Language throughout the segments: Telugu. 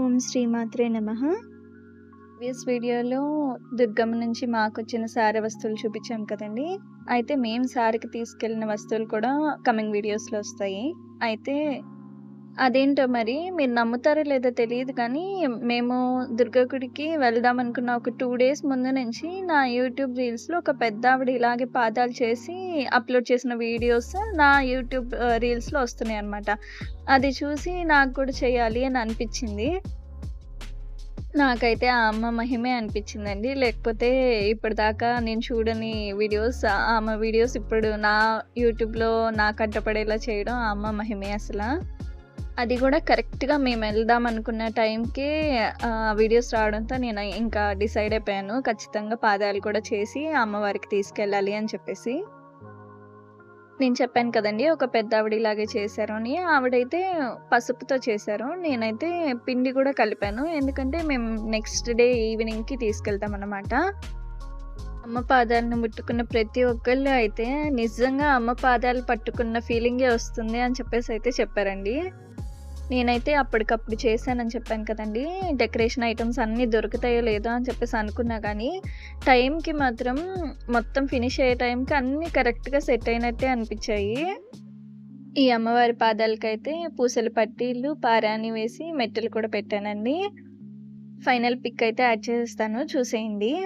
ఓం శ్రీమాత్రే నమ. ప్రీవియస్ వీడియోలో దుర్గమ్మ నుంచి మాకు వచ్చిన సారీ వస్తువులు చూపించాం కదండి. అయితే మేము సారీకి తీసుకెళ్ళిన వస్తువులు కూడా కమింగ్ వీడియోస్లో వస్తాయి. అయితే అదేంటో మరి? మీరు నమ్ముతారో లేదో తెలియదు కానీ మేము దుర్గా గుడికి వెళ్దాం అనుకున్న ఒక టూ డేస్ ముందు నుంచి నా యూట్యూబ్ రీల్స్లో ఒక పెద్ద ఆవిడ ఇలాగే పాదాలు చేసి అప్లోడ్ చేసిన వీడియోస్ నా యూట్యూబ్ రీల్స్లో వస్తున్నాయి అనమాట అది చూసి నాకు కూడా చేయాలి అని అనిపించింది. నాకైతే ఆ అమ్మ మహిమే అనిపించిందండి. లేకపోతే ఇప్పటిదాకా నేను చూడని వీడియోస్ ఆ అమ్మ వీడియోస్ ఇప్పుడు నా యూట్యూబ్లో నాకు అడ్డపడేలా చేయడం ఆ అమ్మ మహిమే అసలు. అది కూడా కరెక్ట్గా మేము వెళ్దాం అనుకున్న టైంకి వీడియోస్ రావడంతో నేను ఇంకా డిసైడ్ అయిపోయాను. ఖచ్చితంగా పాదాలు కూడా చేసి అమ్మవారికి తీసుకెళ్ళాలి అని చెప్పేసి. నేను చెప్పాను కదండి ఒక పెద్ద ఆవిడ ఇలాగే చేశారు అని. ఆవిడైతే పసుపుతో చేశారు. నేనైతే పిండి కూడా కలిపాను. ఎందుకంటే మేము నెక్స్ట్ డే ఈవినింగ్కి తీసుకెళ్తాం అన్నమాట. అమ్మ పాదాలను ముట్టుకున్న ప్రతి ఒక్కళ్ళు అయితే నిజంగా అమ్మ పాదాలు పట్టుకున్న ఫీలింగే వస్తుంది అని చెప్పేసి అయితే చెప్పారండి. నేనైతే అప్పటికప్పుడు చేశానని చెప్పాను కదండి. డెకరేషన్ ఐటమ్స్ అన్నీ దొరుకుతాయో లేదో అని చెప్పేసి అనుకున్నా కానీ టైంకి మాత్రం మొత్తం ఫినిష్ అయ్యే టైంకి అన్నీ కరెక్ట్గా సెట్ అయినట్టే అనిపించాయి. ఈ అమ్మవారి పాదాలకైతే పూసల పట్టీలు పారాని వేసి మెట్టలు కూడా పెట్టానండి. ఫైనల్ పిక్ అయితే యాడ్ చేస్తాను చూసేయండి.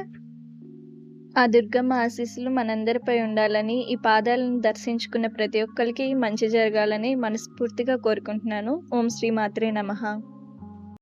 ఆ దుర్గమ్మ ఆశీస్సులు మనందరిపై ఉండాలని ఈ పాదాలను దర్శించుకున్న ప్రతి ఒక్కరికి మంచి జరగాలని మనస్ఫూర్తిగా కోరుకుంటున్నాను. ఓం శ్రీ మాత్రే నమః.